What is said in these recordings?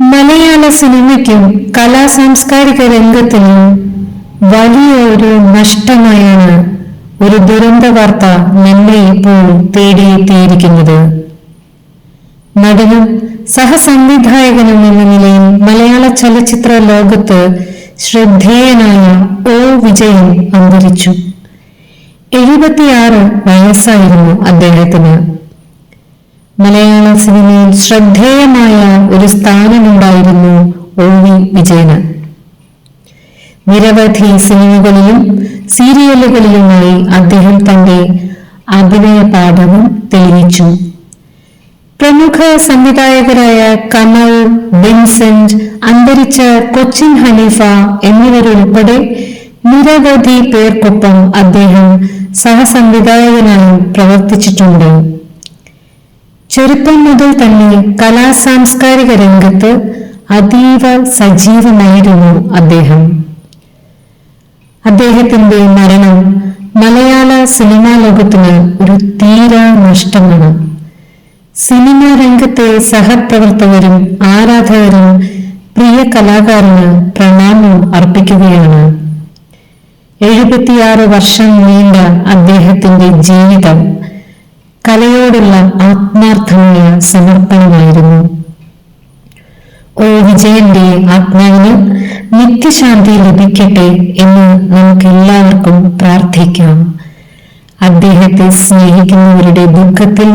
മലയാള സിനിമയ്ക്കും കലാ സാംസ്കാരിക രംഗത്തിനും വലിയ ഒരു നഷ്ടമായാണ് ഒരു ദുരന്ത വാർത്ത നമ്മെ ഇപ്പോൾ തേടിയെത്തിയിരിക്കുന്നത്. നടനും സഹസംവിധായകനും എന്ന നിലയിൽ മലയാള ചലച്ചിത്ര ലോകത്ത് ശ്രദ്ധേയനായ ഒ. വിജയൻ അന്തരിച്ചു. എഴുപത്തിയാറ് വയസ്സായിരുന്നു അദ്ദേഹത്തിന്. മലയാള സിനിമയിൽ ശ്രദ്ധേയമായ ഒരു സ്ഥാനമുണ്ടായിരുന്നു ഒ വി വിജയന്. നിരവധി സിനിമകളിലും സീരിയലുകളിലുമായി അദ്ദേഹം തന്റെ അഭിനയ പാഠവും തെളിയിച്ചു. പ്രമുഖ സംവിധായകരായ കമൽ വിൻസെന്റ് അന്തരിച്ച കൊച്ചിൻ ഹനീഫ എന്നിവരുൾപ്പെടെ നിരവധി പേർക്കൊപ്പം അദ്ദേഹം സഹസംവിധായകനായി പ്രവർത്തിച്ചിട്ടുണ്ട്. ചെറുപ്പം മുതൽ തന്നെ കലാ സാംസ്കാരിക രംഗത്ത് അതീവ സജീവമായിരുന്നു അദ്ദേഹം. അദ്ദേഹത്തിന്റെ മരണം മലയാള സിനിമാ ലോകത്തിന് ഒരു തീരാ നഷ്ടമാണ്. സിനിമാ രംഗത്തെ സഹപ്രവർത്തകരും ആരാധകരും പ്രിയ കലാകാരന് പ്രണാമം അർപ്പിക്കുകയാണ്. എഴുപത്തിയാറ് വർഷം നീണ്ട അദ്ദേഹത്തിന്റെ ജീവിതം കലയോടുള്ള ആത്മാർത്ഥമായ സമർപ്പണമായിരുന്നു. ഓ വിജയന്റെ ആത്മാവിന് നിത്യശാന്തി ലഭിക്കട്ടെ എന്ന് നമുക്ക് എല്ലാവർക്കും പ്രാർത്ഥിക്കാം. അദ്ദേഹത്തെ സ്നേഹിക്കുന്നവരുടെ ദുഃഖത്തിൽ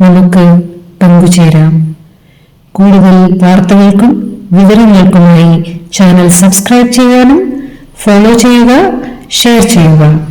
നമുക്ക് പങ്കുചേരാം. കൂടുതൽ വാർത്തകൾക്കും വിവരങ്ങൾക്കുമായി ചാനൽ സബ്സ്ക്രൈബ് ചെയ്യാനും ഫോളോ ചെയ്യുക ഷെയർ ചെയ്യുക.